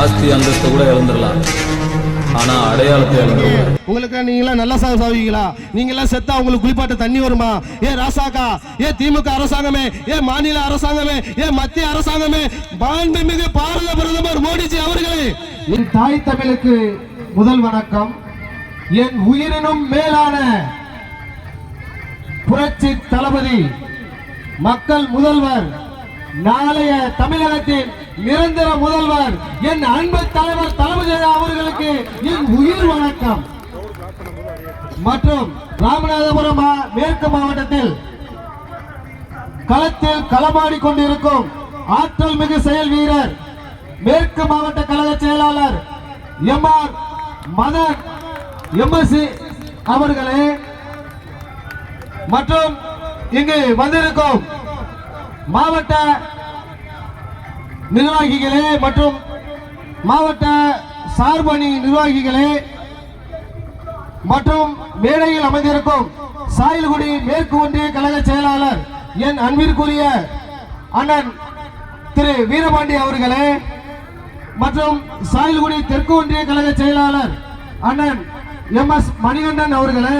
ஆஸ்தி அந்தஸ்து கூட இழந்துடலாம். ஆனா அடையாளத்தை இழந்துருவேன் உங்களுக்கு நீங்களாம் நல்லா சாவு சாவீங்களா நீங்களாம் செத்தா உங்களுக்கு குளிப்பாட்ட தண்ணி வருமா? ஏ ராசாக்கா ஏ திமுக அரசாங்கமே ஏ மாநில அரசாங்கமே ஏ மத்திய அரசாங்கமே மாண்புமிகு பாரத பிரதமர் மோடிஜி அவர்களே. என் தாய் தமிழுக்கு முதல் வணக்கம். என் உயிரினும் மேலான புரட்சி தளபதி மக்கள் முதல்வர் நாளைய தமிழகத்தின் நிரந்தர முதல்வர் என் அன்பு தலைவர் தளபதி அவர்களுக்கு என் உயிர் வணக்கம். மற்றும் ராமநாதபுரம் மேற்கு மாவட்டத்தில் களத்தில் களமாடி கொண்டிருக்கும் ஆற்றல் மிகு செயல் வீரர் மேற்கு மாவட்ட கழக செயலாளர் எம் ஆர் மதன் எம்எஸ்சி அவர்களே. மற்றும் இங்கு வந்திருக்கும் மாவட்ட நிர்வாகிகளே மற்றும் மாவட்ட சார்பணி நிர்வாகிகளே மற்றும் மேடையில் அமைந்திருக்கும் சாயல்குடி மேற்கு ஒன்றிய கழக செயலாளர் என் அன்பிற்குரிய அண்ணன் திரு வீரபாண்டி அவர்களே மற்றும் சாயல்குடி தெற்கு ஒன்றிய கழக செயலாளர் அண்ணன் எம் எஸ் மணிகண்டன் அவர்களே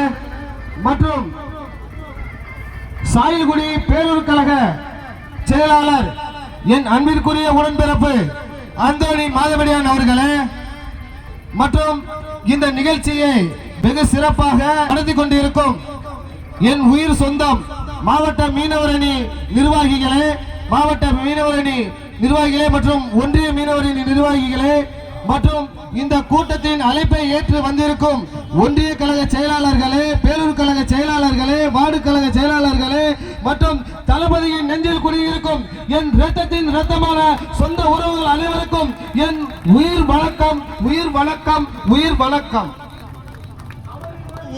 மற்றும் சாயல்குடி பேரூர் கழக செயலாளர் என் அன்பிற்குரிய உடன்பிறப்பு அந்தோணி மாதவடியான் அவர்களே மற்றும் இந்த நிகழ்ச்சியை வெகு சிறப்பாக நடத்தி கொண்டிருக்கும் என் உயிர் சொந்தம் மாவட்ட மீனவரணி நிர்வாகிகளே மாவட்ட மீனவரணி நிர்வாகிகளே மற்றும் ஒன்றிய மீனவரணி நிர்வாகிகளே மற்றும் இந்த கூட்டத்தின் அழைப்பை ஏற்று வந்திருக்கும் ஒன்றிய கழக செயலாளர்களே பேரூர் கழக செயலாளர்களே வார்டு கழக செயலாளர்களே மற்றும் தளபதியின் நெஞ்சில் குடியிருக்கும் என் இரத்தத்தின் இரத்தமான சொந்த உறவுகள் அனைவருக்கும் என் உயிர் வணக்கம் உயிர் வணக்கம் உயிர் வணக்கம்.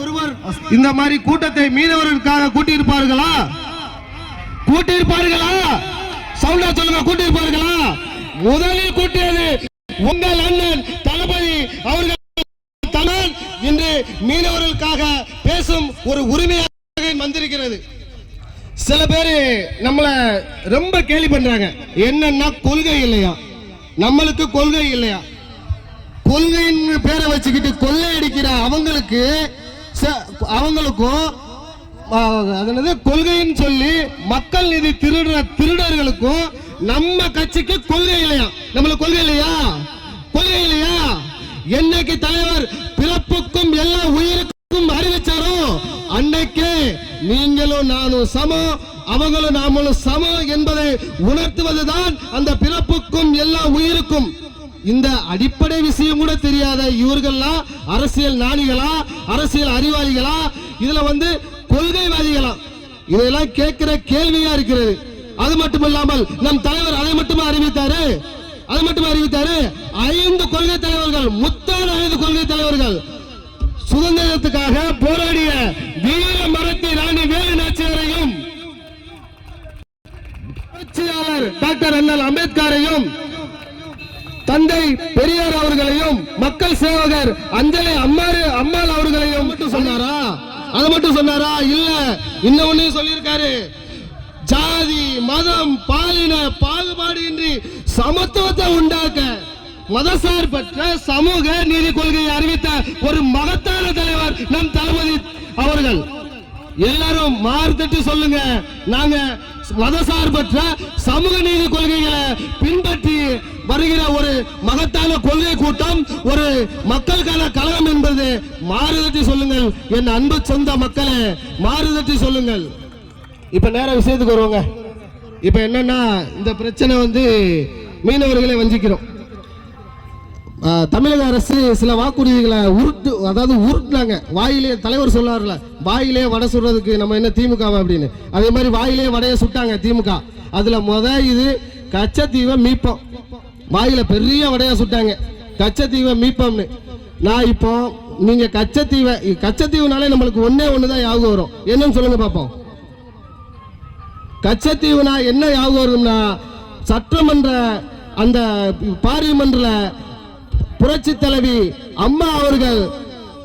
ஒருவர் இந்த மாதிரி கூட்டத்தை மீனவர்களுக்காக கூட்டியிருப்பார்களா? கூட்டியிருப்பார்களா? சவுண்டா சொல்லுங்க கூட்டியிருப்பார்களா? முதலில் கூட்டியது உங்கள் அண்ணன் தளபதி அவர்கள் இன்று மீனவர்களுக்காக பேசும் ஒரு உரிமையாக வந்திருக்கிறது. சில பேர் நம்மள ரொம்ப கேலி பண்றாங்க. என்னன்னா கொள்கை இல்லையா? நம்மளுக்கு கொள்கை இல்லையா? கொள்கைன்னு பேரை வச்சுக்கிட்டு கொள்ளை அடிக்கிற அவங்களுக்கு அவங்களுக்கும் அதனது கொள்கைன்னு சொல்லி மக்கள் நிதி திருடுற திருடர்களுக்கும் நம்ம கட்சிக்கு கொள்கை இல்லையா? நம்மளுக்கு கொள்கை இல்லையா? கொள்கை இல்லையா? என்னைக்கு தலைவர் பிறப்புக்கும் எல்லா உயிருக்கும் அறிவிச்சாரோ அன்னைக்கே நீங்களும் நானும் சமம் அவங்களும் நாமளும் சமம் என்பதை உணர்த்துவதுதான் அந்த பிறப்புக்கும் எல்லா உயிருக்கும். இந்த அடிப்படை விஷயம் கூட தெரியாத இவர்கள்லாம் அரசியல் நாணிகளா அரசியல் அறிவாளிகளா இதுல வந்து கொள்கைவாதிகளா. இதெல்லாம் கேட்கிற கேள்வியா இருக்கிறது. அது மட்டும் இல்லாமல் நம் தலைவர் அதை மட்டுமா அறிவித்தாரு? அது மட்டுமா அறிவித்தாரு? ஐந்து கொள்கை தலைவர்கள் முத்தான ஐந்து கொள்கை தலைவர்கள். சுதந்திரத்துக்காக போராடிய வீர மரத்தி ராணி வேலு நாச்சியாரையும் புரட்சியாளர் டாக்டர் அண்ணல் அம்பேத்கரையும் தந்தை பெரியார் அவர்களையும் மக்கள் சேவகர் அஞ்சலி அம்மாறு அம்மாள் அவர்களையும். மட்டும் சொன்னாரா? அது மட்டும் சொன்னாரா? இல்ல இன்னொன்னு சொல்லியிருக்காரு. ஜாதி மதம் பாலின பாகுபாடு இன்றி சமத்துவத்தை உண்டாக்க மதசார்பற்ற சமூக நீதி கொள்கையை அறிவித்த ஒரு மகத்தான தலைவர் நம் தளபதி அவர்கள். எல்லாரும் மாறுதட்டு சொல்லுங்க. நாங்க மதசார்பற்ற சமூக நீதி கொள்கைகளை பின்பற்றி வருகிற ஒரு மகத்தான கொள்கை கூட்டம் ஒரு மக்களுக்கான கழகம் என்பது மாறுதட்டி சொல்லுங்கள். என் அன்பு சொந்த மக்களை மாறுதட்டி சொல்லுங்கள். இப்ப நேர விஷயத்துக்கு வருவாங்க. இப்ப என்னன்னா இந்த பிரச்சனை வந்து மீனவர்களை வஞ்சிக்கிறோம். தமிழக அரசு சில வாக்குறுதிகளை உருட்டு அதாவது உருட்டுனாங்க. வாயிலே தலைவர் சொல்லார்ல வாயிலே வடை சுடுறதுக்கு நம்ம என்ன திமுக அப்படின்னு. அதே மாதிரி வாயிலே வடையை சுட்டாங்க திமுக. அதில் முத இது கச்சத்தீவை மீட்போம். வாயில பெரிய வடையா சுட்டாங்க. கச்சத்தீவை மீட்போம்னு. நான் இப்போ நீங்க கச்சத்தீவை கச்சத்தீவுனாலே நம்மளுக்கு ஒன்றே ஒன்று தான் ஞாபகம் வரும். என்னன்னு சொல்லுங்க பார்ப்போம் கச்சத்தீவுனா என்ன ஞாபகம் வரும்னா சட்டமன்ற அந்த பார்லிமெண்ட்ல புரட்சி தலைவி அம்மா அவர்கள்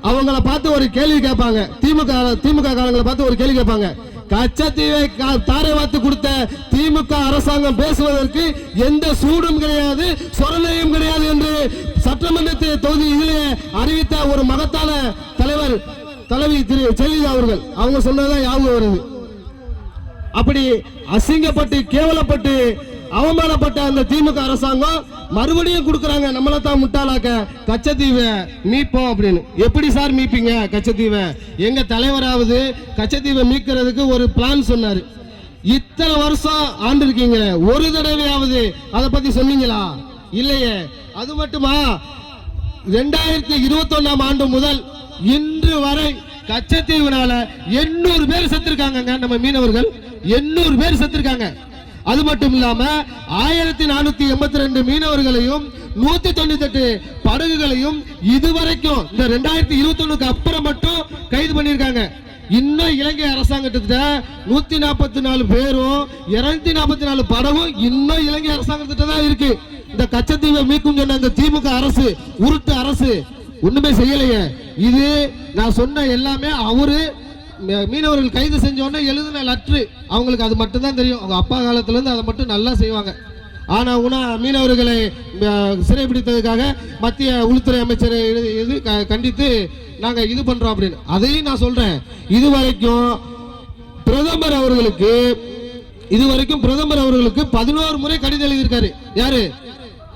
அவங்கள பார்த்து ஒரு கேள்வி கேட்பாங்க. திமுக திமுக காரங்களை பார்த்து ஒரு கேள்வி கேட்பாங்க. கச்சத்தீவை கா- தாரை வாத்து கொடுத்த திமுக அரசாங்கம் பேசுவதற்கு எந்த சூடும் கிடையாது சொரணையும் கிடையாது என்று தொகுதி இதிலே அறிவித்த ஒரு மகத்தான தலைவர் தலைவி திரு ஜெயலலிதா அவர்கள். அவங்க சொன்னதான் ஞாபகம் வருது. அப்படி அசிங்கப்பட்டு கேவலப்பட்டு அவமானப்பட்ட அந்த திமுக அரசாங்கம் மறுபடியும் கொடுக்கறாங்க. நம்மள தான் முட்டாளாக்க. கச்சத்தீவை மீட்போம் அப்படின்னு. எப்படி சார் மீட்பீங்க கச்சத்தீவை? எங்க தலைவராவது கச்சத்தீவை மீட்கிறதுக்கு ஒரு பிளான் சொன்னாரு. இத்தனை வருஷம் ஆண்டு இருக்கீங்க. ஒரு தடவையாவது அதை பத்தி சொன்னீங்களா? இல்லையே. அது மட்டுமா? ரெண்டாயிரத்தி இருபத்தி ஆண்டு முதல் இன்று வரை கச்சத்தீவுனால எண்ணூறு பேர் செத்துருக்காங்க நம்ம மீனவர்கள். எண்ணூறு பேர் செத்துருக்காங்க. அது மட்டும் இல்லாம ஆயிரத்தி நானூத்தி எண்பத்தி ரெண்டு மீனவர்களையும் நூத்தி தொண்ணூத்தி எட்டு படகுகளையும் இதுவரைக்கும் இந்த ரெண்டாயிரத்தி இருபத்தி ஒண்ணுக்கு அப்புறம் மட்டும் கைது பண்ணியிருக்காங்க. இன்னும் இலங்கை அரசாங்கத்திட்ட நூத்தி நாற்பத்தி நாலு பேரும் இருநூத்தி நாற்பத்தி நாலு படகும் இன்னும் இலங்கை அரசாங்கத்திட்ட தான் இருக்கு. இந்த கச்சத்தீவை மீட்கும் சொன்ன இந்த திமுக அரசு உருட்டு அரசு ஒண்ணுமே செய்யலையே. இது நான் சொன்ன எல்லாமே அவரு மீனவர்கள் கைது செஞ்சோடனே எழுதின லட்ரு. அவங்களுக்கு அது மட்டும் தான் தெரியும். அவங்க அப்பா காலத்துலேருந்து அதை மட்டும் நல்லா செய்வாங்க. ஆனால் உணா மீனவர்களை சிறைபிடித்ததுக்காக மத்திய உள்துறை அமைச்சரை இது- இது க- கண்டித்து நாங்கள் இது பண்ணுறோம் அப்படின்னு. அதையும் நான் சொல்கிறேன் இது வரைக்கும் பிரதமர் அவர்களுக்கு இதுவரைக்கும் பிரதமர் அவர்களுக்கு பதினோரு முறை கடிதம் எழுதியிருக்காரு. யாரு?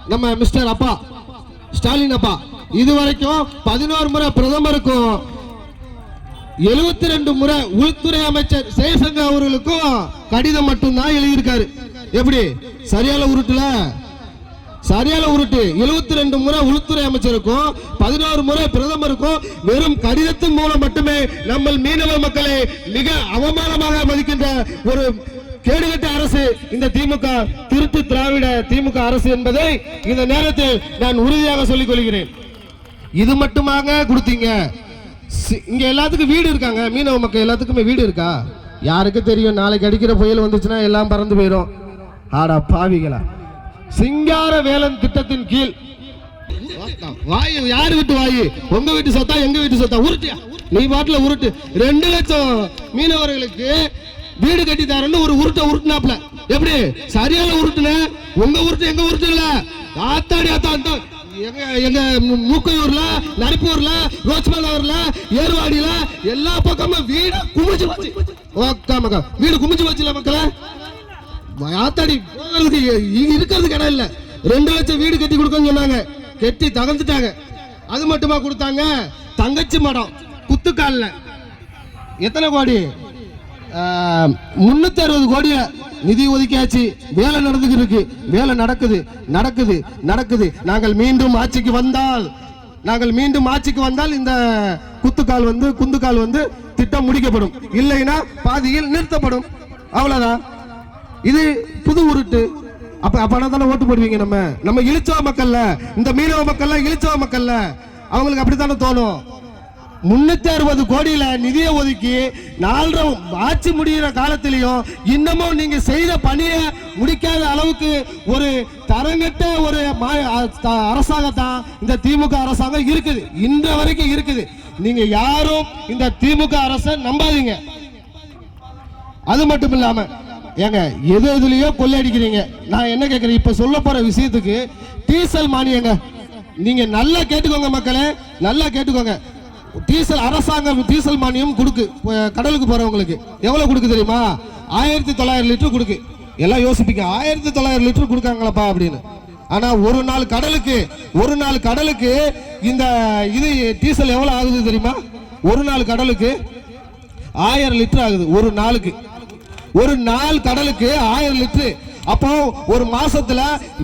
நம்ம மிஸ்டர் அப்பா. ஸ்டாலின் அப்பா. இதுவரைக்கும் பதினோரு முறை பிரதமருக்கும் எழுபத்தி ரெண்டு முறை உள்துறை அமைச்சர் ஜெயசங்கர் அவர்களுக்கும் கடிதம் மட்டும்தான் எழுதியிருக்காரு. எப்படி? சரியான உருட்டுல? சரியான உருட்டு. எழுபத்தி ரெண்டு முறை உள்துறை அமைச்சருக்கும் பதினோரு முறை பிரதமருக்கும் வெறும் கடிதத்தின் மூலம் மட்டுமே நம்ம மீனவ மக்களை மிக அவமானமாக மதிக்கின்ற ஒரு கேடுகட்ட அரசு இந்த திமுக திருட்டு திராவிட திமுக அரசு என்பதை இந்த நேரத்தில் நான் உறுதியாக சொல்லிக் கொள்கிறேன். இது மட்டுமாக கொடுத்தீங்க. இங்க எல்லாத்துக்கும் வீடு இருக்காங்க. மீனவ மக்கள் எல்லாத்துக்குமே வீடு இருக்கா? யாருக்கு தெரியும்? நாளைக்கு அடிக்கிற புயல் வந்துச்சுன்னா எல்லாம் பறந்து போயிடும் ஆடா பாவிகளா. சிங்கார வேலன் திட்டத்தின் கீழ். வாயு யாரு வீட்டு வாயு? உங்க வீட்டு சொத்தா எங்க வீட்டு சொத்தா? உருட்டியா? நீ பாட்டுல உருட்டு. ரெண்டு லட்சம் மீனவர்களுக்கு வீடு கட்டி தரேன்னு ஒரு உருட்டை உருட்டுனாப்ல. எப்படி? சரியான உருட்டுன? உங்க உருட்டு எங்க உருட்டு இல்ல ஆத்தாடி ஆத்தா எங்க எங்க மூக்கையூர்ல நரிப்பூர்ல ரோச்மலாவூர்ல ஏர்வாடியில எல்லா பக்கமும் வீடு குமிச்சு வச்சு ஓகே மக்கள் வீடு குமிச்சு வச்சுல மக்களே? ஆத்தாடி போகிறதுக்கு இருக்கிறதுக்கு இடம் இல்ல. ரெண்டு லட்சம் வீடு கட்டி கொடுக்கன்னு சொன்னாங்க. கட்டி தகர்ந்துட்டாங்க அது மட்டுமா கொடுத்தாங்க? தங்கச்சி மடம் குத்துக்கால்ல. எத்தனை கோடி? முன்னூத்தி அறுபது கோடிய நிதி ஒதுக்கியாச்சு. வேலை நடந்துகிட்டு இருக்கு. வேலை நடக்குது. நடக்குது. நடக்குது. நாங்கள் மீண்டும் ஆட்சிக்கு வந்தால் நாங்கள் மீண்டும் ஆட்சிக்கு வந்தால் இந்த குத்துக்கால் வந்து குந்துக்கால் வந்து திட்டம் முடிக்கப்படும். இல்லைன்னா பாதியில் நிறுத்தப்படும். அவ்வளவுதான். இது புது உருட்டு. அப்ப அப்ப தானே ஓட்டு போடுவீங்க நம்ம? நம்ம இழிச்சவ மக்கள்ல இந்த மீனவ மக்கள்ல இழிச்சவ மக்கள்ல. அவங்களுக்கு அப்படித்தானே தோணும்? முன்னூத்தி அறுபது கோடியில நிதியை ஒதுக்கி நாலரை ஆட்சி முடிகிற காலத்திலையும் இன்னமும் நீங்க செய்த பணியை முடிக்காத அளவுக்கு ஒரு தரங்கட்ட ஒரு மா- அ- அரசாங்கத்தான் இந்த திமுக அரசாங்கம் இருக்குது. இன்ற வரைக்கும் இருக்குது. நீங்க யாரும் இந்த திமுக அரசை நம்பாதீங்க. அது மட்டும் இல்லாம ஏங்க எது எதுலயோ கொள்ளையடிக்கிறீங்க நான் என்ன கேட்கறேன் இப்ப சொல்ல போற விஷயத்துக்கு டீசல் மானியங்க நீங்க நல்லா கேட்டுக்கோங்க மக்களே நல்லா கேட்டுக்கோங்க. டீசல் அரசாங்கம் டீசல் மானியம் கொடுக்கு. கடலுக்கு போகிறவங்களுக்கு எவ்வளோ கொடுக்கு தெரியுமா? ஆயிரத்தி தொள்ளாயிரம் லிட்டர் கொடுக்கு. எல்லாம் யோசிப்பீங்க ஆயிரத்தி தொள்ளாயிரம் லிட்டர் கொடுக்காங்களப்பா அப்படின்னு. ஆனா ஒரு நாள் கடலுக்கு ஒரு நாள் கடலுக்கு இந்த இது டீசல் எவ்வளவு ஆகுது தெரியுமா? ஒரு நாள் கடலுக்கு ஆயிரம் லிட்டர் ஆகுது ஒரு நாளுக்கு. ஒரு நாள் கடலுக்கு ஆயிரம் லிட்டர். அப்போ ஒரு மாசத்துல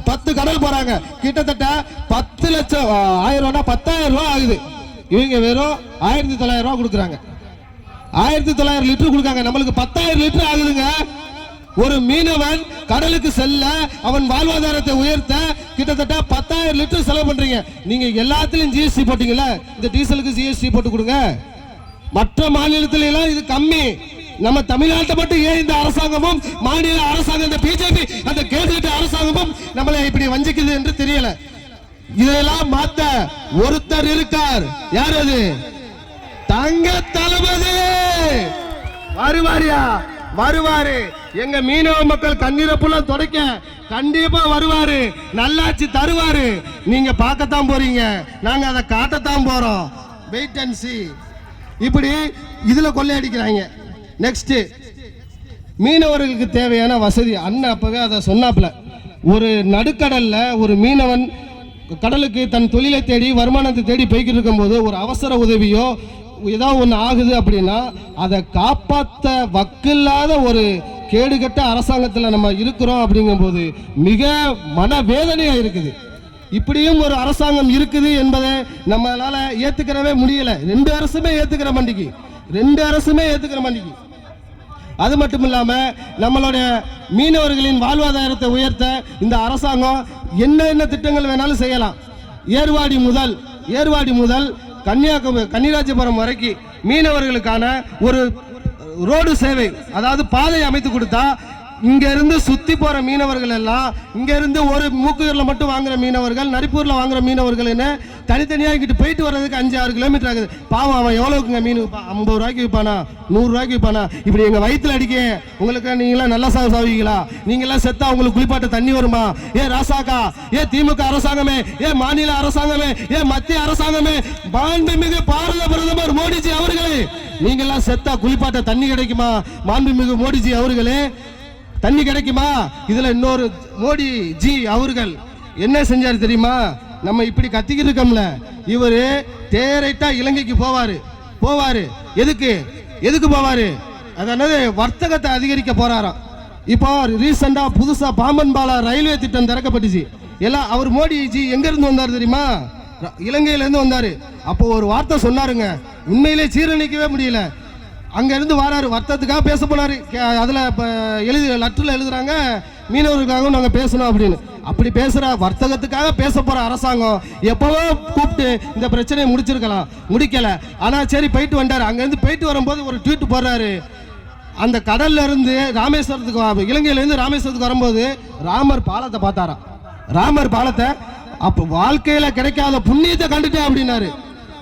பத்து கடல் போறாங்க. கிட்டத்தட்ட பத்து லட்சம் ஆயிரம் ரூபாய்னா பத்தாயிரம் ரூபாய் ஆகுது. இவங்க வெறும் ஆயிரத்தி தொள்ளாயிரம் ரூபா கொடுக்குறாங்க. ஆயிரத்தி தொள்ளாயிரம் லிட்டர் கொடுக்காங்க. நம்மளுக்கு பத்தாயிரம் லிட்டர் ஆகுதுங்க. ஒரு மீனவன் கடலுக்கு செல்ல அவன் வாழ்வாதாரத்தை உயர்த்த கிட்டத்தட்ட பத்தாயிரம் லிட்டர் செலவு பண்றீங்க. நீங்க எல்லாத்துலயும் ஜிஎஸ்டி போட்டீங்களா இந்த டீசலுக்கு ஜிஎஸ்டி போட்டு கொடுங்க. மற்ற மாநிலத்தில எல்லாம் இது கம்மி. நம்ம தமிழ்நாட்டை மட்டும் ஏன் இந்த அரசாங்கமும் மாநில அரசாங்கம் இந்த பிஜேபி அந்த கேபினட் அரசாங்கமும் நம்மளை இப்படி வஞ்சிக்குது என்று தெரியல. இதெல்லாம் மாத்த ஒருத்தர் இருக்கார். யார் அது தங்க தளபதி! வருவாரியா வருவாரு எங்க மீனவ மக்கள் கண்ணீரை புள்ள துடைக்க கண்டிப்பா வருவாரு. நல்லாச்சு தருவாரு. நீங்க பார்க்கத்தான் போறீங்க. நாங்க அதை காட்டத்தான் போறோம். வெயிட் அண்ட் சி இப்படி இதுல கொள்ளையடிக்கிறாங்க. நெக்ஸ்ட் மீனவர்களுக்கு தேவையான வசதி. அண்ணன் அப்பவே அதை சொன்னாப்ல ஒரு நடுக்கடல்ல ஒரு மீனவன் கடலுக்கு தன் தொழிலை தேடி வருமானத்தை தேடி போய்கிட்டு இருக்கும்போது ஒரு அவசர உதவியோ ஏதோ ஒன்று ஆகுது அப்படின்னா அதை காப்பாற்ற வக்கில்லாத ஒரு கேடுகட்ட அரசாங்கத்தில் நம்ம இருக்கிறோம் அப்படிங்கும்போது மிக மனவேதனையாக இருக்குது. இப்படியும் ஒரு அரசாங்கம் இருக்குது என்பதை நம்மளால ஏற்றுக்கிறவே முடியலை. ரெண்டு அரசுமே ஏற்றுக்கிற மண்டிக்கு. ரெண்டு அரசுமே ஏற்றுக்கிற மண்டிக்கு. அது மட்டும் இல்லாமல் நம்மளுடைய மீனவர்களின் வாழ்வாதாரத்தை உயர்த்த இந்த அரசாங்கம் என்ன என்ன திட்டங்கள் வேணாலும் செய்யலாம். ஏர்வாடி முதல் ஏர்வாடி முதல் கன்னியாகுமரி கன்னிராஜபுரம் வரைக்கும் மீனவர்களுக்கான ஒரு ரோடு சேவை அதாவது பாதை அமைத்து கொடுத்தா இங்கேருந்து சுற்றி போகிற மீனவர்கள் எல்லாம் இங்கேருந்து ஒரு மூக்கூரில் மட்டும் வாங்குற மீனவர்கள் நரிப்பூரில் வாங்குற மீனவர்கள்னு தனித்தனியாக இங்கிட்டு போயிட்டு வர்றதுக்கு அஞ்சு ஆறு கிலோமீட்டர் ஆகுது. பாவம் அவன் எவ்வளோக்குங்க மீன் ஐம்பது ரூபாய்க்கு விற்பானா நூறுரூவாய்க்கு விற்பானா இப்படி எங்கள் வயிற்றில் அடிக்க உங்களுக்கு நீங்களாம் நல்லா சா சாவீங்களா? நீங்களாம் செத்தா உங்களுக்கு குளிப்பாட்ட தண்ணி வருமா? ஏ ராசாக்கா ஏ திமுக அரசாங்கமே ஏ மாநில அரசாங்கமே ஏ மத்திய அரசாங்கமே மாண்புமிகு பாரத பிரதமர் மோடிஜி அவர்களே நீங்களாம் செத்தா குளிப்பாட்ட தண்ணி கிடைக்குமா? மாண்புமிகு மோடிஜி அவர்களே தண்ணி கிடைக்குமா? இதுல இன்னொரு மோடி ஜி அவர்கள் என்ன செஞ்சார் தெரியுமா? நம்ம இப்படி கத்திக்கிட்டு இருக்கோம்ல. இவரு தேரைட்டா இலங்கைக்கு போவாரு. போவாரு. எதுக்கு? எதுக்கு போவாரு? அதாவது வர்த்தகத்தை அதிகரிக்க போறாராம். இப்போ ரீசெண்டா புதுசா பாம்பன் பாலா ரயில்வே திட்டம் திறக்கப்பட்டுச்சு. எல்லாம் அவர் மோடி ஜி எங்க இருந்து வந்தார் தெரியுமா? ர- இலங்கையில இருந்து வந்தாரு. அப்போ ஒரு வார்த்தை சொன்னாருங்க. உண்மையிலே சீரணிக்கவே முடியல. அங்கேருந்து வராரு வர்த்தத்துக்காக பேச போனாரு. கே- இப்போ எழுதி லெட்டரில் எழுதுகிறாங்க மீனவர்களுக்காகவும் நாங்கள் பேசணும் அப்படின்னு. அப்படி பேசுகிற வர்த்தகத்துக்காக பேச போகிற அரசாங்கம். எப்போவோ கூப்பிட்டு இந்த பிரச்சனையை முடிச்சிருக்கலாம். முடிக்கலை. ஆனால் சரி போயிட்டு வந்தார். அங்கேருந்து போயிட்டு வரும்போது ஒரு ட்வீட் போடுறாரு. அந்த கடல்ல இருந்து ராமேஸ்வரத்துக்கு இலங்கையிலேருந்து ராமேஸ்வரத்துக்கு வரும்போது ராமர் பாலத்தை பார்த்தாராம். ராமர் பாலத்தை அப்போ வாழ்க்கையில் கிடைக்காத புண்ணியத்தை கண்டுட்டேன் அப்படின்னாரு.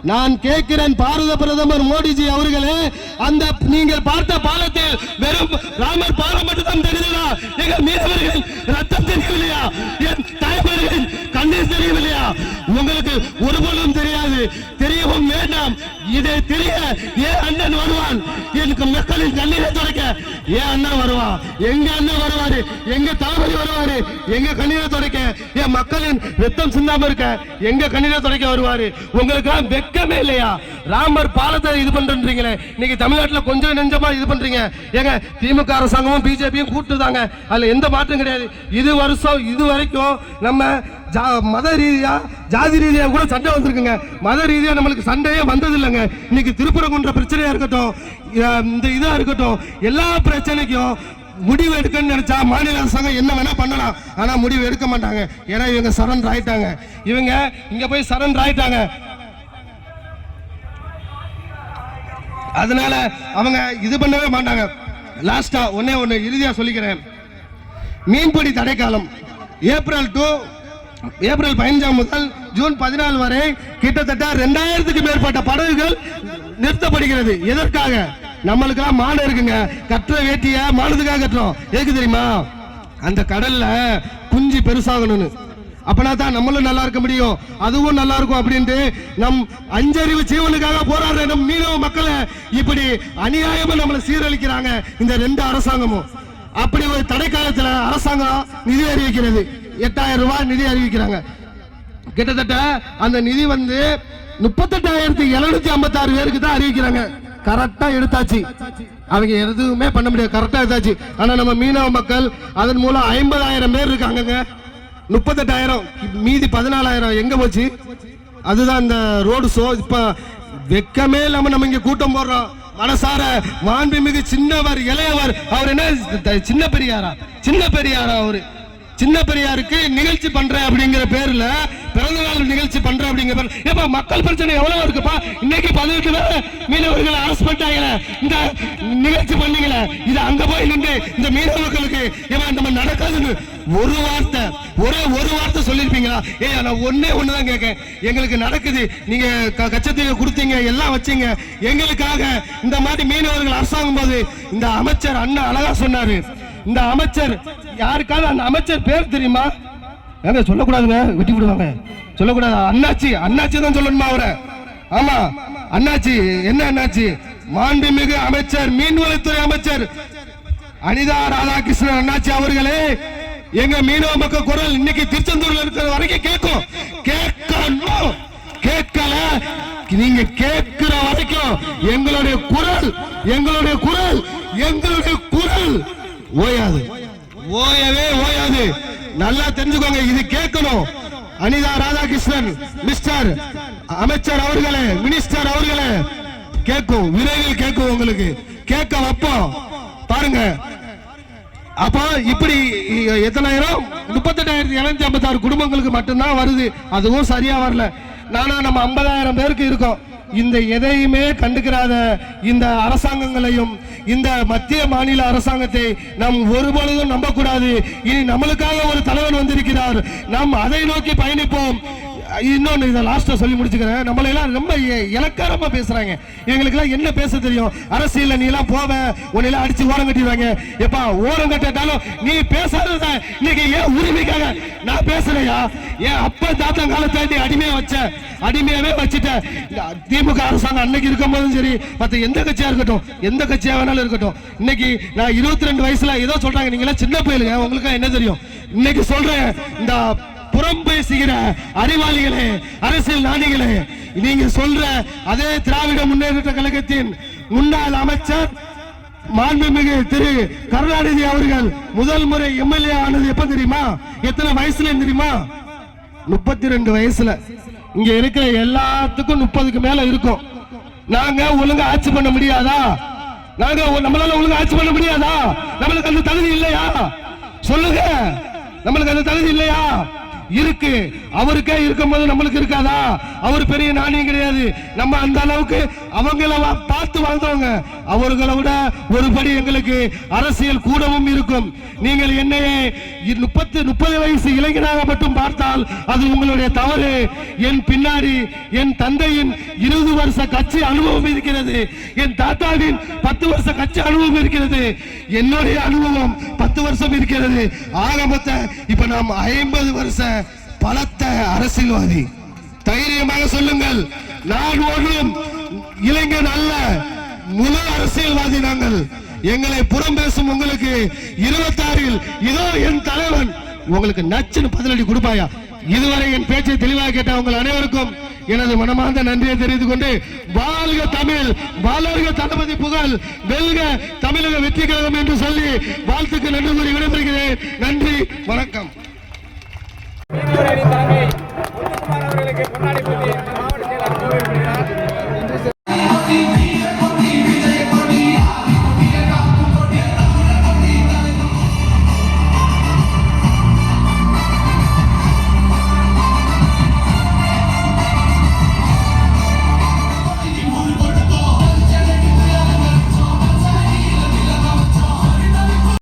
நான் கேட்கிறேன் பாரத பிரதமர் மோடிஜி அவர்களே அந்த நீங்கள் பார்த்த பாலத்தில் வெறும் ராமர் பாலம் மட்டும் தெரியுதா எங்க மீனவர்கள் ரத்தம் தெரியவில்லையா? என் தாய்மார்களின் கண்ணீர் தெரியவில்லையா? உங்களுக்கு ஒருபோதும் தெரியாது. தெரியவும் வேண்டாம். இதை தெரிய ஏன் அண்ணன் வருவான்? எனக்கு மக்களின் கண்ணீரை துடைக்க ஏன் அண்ணன் வருவான் எங்க அண்ணன் வருவாரு? எங்க தளபதி வருவாரு? எங்க கண்ணீரை துடைக்க? என் மக்களின் ரத்தம் சிந்தாம இருக்க? எங்க கண்ணீரை துடைக்க வருவாரு? உங்களுக்கு வெக்கமே இல்லையா? ராமர் பாலத்தை இது பண்றீங்களே இன்னைக்கு தமிழ்நாட்டில் கொஞ்சம் நெஞ்சமா இது பண்றீங்க. ஏங்க திமுக அரசாங்கமும் பிஜேபியும் கூட்டுதாங்க. அதுல எந்த மாற்றம் கிடையாது. இது வருஷம் இது வரைக்கும் நம்ம ஜா- மத ரீதியா ஜாதி ரீதியா கூட சண்டை வந்திருக்குங்க. மத ரீதியா நம்மளுக்கு சண்டையே வந்தது இல்லைங்க இன்னைக்கு திருப்பரங்குன்ற பிரச்சனையா இருக்கட்டும் இந்த இதா இருக்கட்டும் எல்லா பிரச்சனைக்கும் முடிவு எடுக்கணும்னு நினைச்சா மாநில அரசாங்கம் என்ன வேணா பண்ணலாம். ஆனா முடிவு எடுக்க மாட்டாங்க. ஏன்னா இவங்க சரண்டர் ஆயிட்டாங்க. இவங்க இங்க போய் சரண்டர் ஆயிட்டாங்க. அதனால அவங்க இது பண்ணவே மாட்டாங்க. லாஸ்டா ஒன்னே ஒன்று இறுதியா சொல்லிக்கிறேன். மீன்பிடி தடைக்காலம். ஏப்ரல் டு ஏப்ரல் பதினஞ்சாம் முதல் ஜூன் பதினாலு வரை கிட்டத்தட்ட ரெண்டாயிரத்துக்கு மேற்பட்ட படகுகள் நிறுத்தப்படுகிறது. எதற்காக? நம்மளுக்கெல்லாம் மாடு இருக்குங்க. கட்டுற வேட்டிய மாடுதுக்காக கட்டுறோம். எதுக்கு தெரியுமா? அந்த கடல்ல குஞ்சு பெருசாகணும்னு. அப்பனா தான் நம்மளும் நல்லா இருக்க முடியும். அதுவும் நல்லா இருக்கும் அப்படின்ட்டு நம் அஞ்சறிவு ஜீவனுக்காக போராடுற நம் மீனவ மக்களை இப்படி அநியாயமா நம்மளை சீரழிக்கிறாங்க இந்த ரெண்டு அரசாங்கமும். அப்படி ஒரு தடை காலத்துல அரசாங்கம் நிதி அறிவிக்கிறது. எட்டாயிரம் ரூபாய் நிதி அறிவிக்கிறாங்க. கிட்டத்தட்ட அந்த நிதி வந்து முப்பத்தெட்டாயிரத்தி எழுநூத்தி ஐம்பத்தி ஆறு பேருக்கு தான் அறிவிக்கிறாங்க. கரெக்டா எடுத்தாச்சு. அவங்க எதுவுமே பண்ண முடியாது. கரெக்டா எடுத்தாச்சு. ஆனா நம்ம மீனவ மக்கள் அதன் மூலம் ஐம்பதாயிரம் பேர் இருக்காங்கங்க. முப்பத்தெட்டாயிரம். மீதி பதினாலாயிரம். எங்க போச்சு? அதுதான் இந்த ரோடு ஷோ இப்ப வெக்கமே இல்லாம நம்ம இங்க கூட்டம் போடுறோம். மனசார மாண்புமிகு சின்னவர் இளையவர். அவர் என்ன? த- சின்ன பெரியாரா? சின்ன பெரியாரா அவரு? சின்ன பெரியாருக்கு நிகழ்ச்சி பண்ற அப்படிங்கிற பேர்ல பிறந்த நாள் நிகழ்ச்சி பண்ற அப்படிங்கிற ஏப்பா மக்கள் பிரச்சனை எவ்வளவு இருக்குப்பா? இன்னைக்கு பதினெட்டு பேர் மீனவர்களை அரசு பண்ணிட்டாங்களே. இந்த நிகழ்ச்சி பண்ணீங்களே. இது அங்க போய் நின்று இந்த மீனவர்களுக்கு ஏமா நம்ம நடக்காதுன்னு ஒரு வார்த்தை ஒரே ஒரு வார்த்தை சொல்லிருப்பீங்களா ஏ நான் ஒன்னே ஒண்ணுதான் கேட்கேன் எங்களுக்கு நடக்குது. நீங்க க- கொடுத்தீங்க எல்லாம் வச்சீங்க. எங்களுக்காக இந்த மாதிரி மீனவர்கள் அரசாங்கும் போது இந்த அமைச்சர் அண்ணா அழகா சொன்னாரு. இந்த அமைச்சர் யாருக்காவது அந்த அமைச்சர் பேர் தெரியுமா? ஏங்க சொல்லக்கூடாதுங்க வெட்டி விடுவாங்க. சொல்லக்கூடாது. அண்ணாச்சி அண்ணாச்சி தான் சொல்லணுமா அவரை? ஆமா. அண்ணாச்சி என்ன அண்ணாச்சி? மாண்புமிகு அமைச்சர் மீன்வளத்துறை அமைச்சர் அனிதா ராதாகிருஷ்ணன் அண்ணாச்சி அவர்களே எங்க மீனவ மக்கள் குரல் இன்னைக்கு திருச்செந்தூர்ல இருக்கிற வரைக்கும் கேட்கும். கேட்கணும். கேட்கல. நீங்க கேட்கிற வரைக்கும் எங்களுடைய குரல் எங்களுடைய குரல் எங்களுடைய குரல் ஓயாது. ஓயவே ஓயாது. நல்லா தெரிஞ்சுக்கோங்க இது கேட்கணும். அனிதா ராதாகிருஷ்ணன் மிஸ்டர் அமைச்சர் அவர்களே மினிஸ்டர் அவர்களே. கேட்கும் விரைவில் கேட்கும் உங்களுக்கு. கேட்க வைப்போம். பாருங்க. அப்போ இப்படி எத்தனாயிரம்? முப்பத்தெட்டாயிரத்தி இருநூத்தி ஐம்பத்தாறு குடும்பங்களுக்கு மட்டும்தான் வருது. அதுவும் சரியா வரல. நானா நம்ம ஐம்பதாயிரம் பேருக்கு இருக்கோம். இந்த எதையுமே கண்டுக்கிறாத இந்த அரசாங்கங்களையும் இந்த மத்திய மாநில அரசாங்கத்தை நாம் ஒருபொழுதும் நம்பக்கூடாது. இனி நம்மளுக்காக ஒரு தலைவன் வந்திருக்கிறார். நாம் அதை நோக்கி பயணிப்போம். இன்னொன்று இதை லாஸ்ட்டாக சொல்லி முடிச்சுக்கிறேன். நம்மளையெல்லாம் எல்லாம் ரொம்ப இலக்காரமாக பேசுகிறாங்க எங்களுக்கெல்லாம் என்ன பேச தெரியும்? அரசியலில் நீ எல்லாம் போவ உன்னை அடித்து ஓரம் கட்டிடுவாங்க. எப்பா ஓரம் கட்டிட்டாலும் நீ பேசாதத? இன்னைக்கு ஏன் உரிமைக்காக நான் பேசுகிறேயா ஏன் அப்பா தாத்தா காலத்தாண்டி அடிமையாக வச்சேன் வச்ச வச்சுட்டேன் வச்சுட்ட? திமுக அரசாங்கம் அன்னைக்கு இருக்கும் போதும் சரி மற்ற எந்த கட்சியாக இருக்கட்டும் எந்த கட்சியாக வேணாலும் இருக்கட்டும் இன்னைக்கு நான் இருபத்தி ரெண்டு வயசில் ஏதோ சொல்கிறாங்க நீங்களாம் சின்ன பயிலுங்க உங்களுக்கு என்ன தெரியும்? இன்னைக்கு சொல்கிறேன் இந்த புறம் பேசுகிற அறிவாளிகளே அரசியல் நாணிகளே நீங்க சொல்ற அதே திராவிட முன்னேற்ற கழகத்தின் முன்னாள் அமைச்சர் மாண்புமிகு திரு கருணாநிதி அவர்கள் முதல் முறை எம்எல்ஏ ஆனது எப்ப தெரியுமா? எத்தனை வயசுல தெரியுமா? முப்பத்தி ரெண்டு வயசுல. இங்க இருக்கிற எல்லாத்துக்கும் முப்பதுக்கு மேல இருக்கும். நாங்க ஒழுங்கா ஆட்சி பண்ண முடியாதா? நாங்க நம்மளால ஒழுங்கா ஆட்சி பண்ண முடியாதா? நம்மளுக்கு அந்த தகுதி இல்லையா? சொல்லுங்க. நம்மளுக்கு அந்த தகுதி இல்லையா? இருக்கு. அவருக்கே இருக்கும்போது நம்மளுக்கு இருக்காதா? அவர் பெரிய நாணயம் கிடையாது. நம்ம அந்த அளவுக்கு அவங்கள பார்த்து வாழ்ந்தவங்க அவர்களை விட ஒருபடி எங்களுக்கு அரசியல் கூடவும் இருக்கும். நீங்கள் என்னையே முப்பத்து முப்பது வயசு இளைஞனாக மட்டும் பார்த்தால் அது உங்களுடைய தவறு. என் பின்னாடி என் தந்தையின் இருபது வருஷ கட்சி அனுபவம் இருக்கிறது. என் தாத்தாவின் பத்து வருஷ கட்சி அனுபவம் இருக்கிறது. என்னுடைய அனுபவம் பத்து வருஷம் இருக்கிறது. ஆரம்பத்தை இப்ப நாம் ஐம்பது வருஷ பலத்த அரசியல்வாதி. தைரியமாக சொல்லுங்கள். நான் ஒன்றும் இளைஞன் அல்ல. முழு அரசியல்வாதி நாங்கள். எங்களை புறம் பேசும் உங்களுக்கு இருபத்தாறில் இதோ என் தலைவன். உங்களுக்கு நச்சுன்னு பதிலடி கொடுப்பாயா? இதுவரை என் பேச்சை தெளிவாக கேட்ட உங்கள் அனைவருக்கும் எனது மனமார்ந்த நன்றியை தெரிந்து கொண்டு வாழ்க தமிழ் வளர்க தளபதி புகழ் வெல்க தமிழக வெற்றி கழகம் என்று சொல்லி வாழ்த்துக்கு நன்றி கூறி விடைபெறுகிறேன். நன்றி வணக்கம். மீனவரணி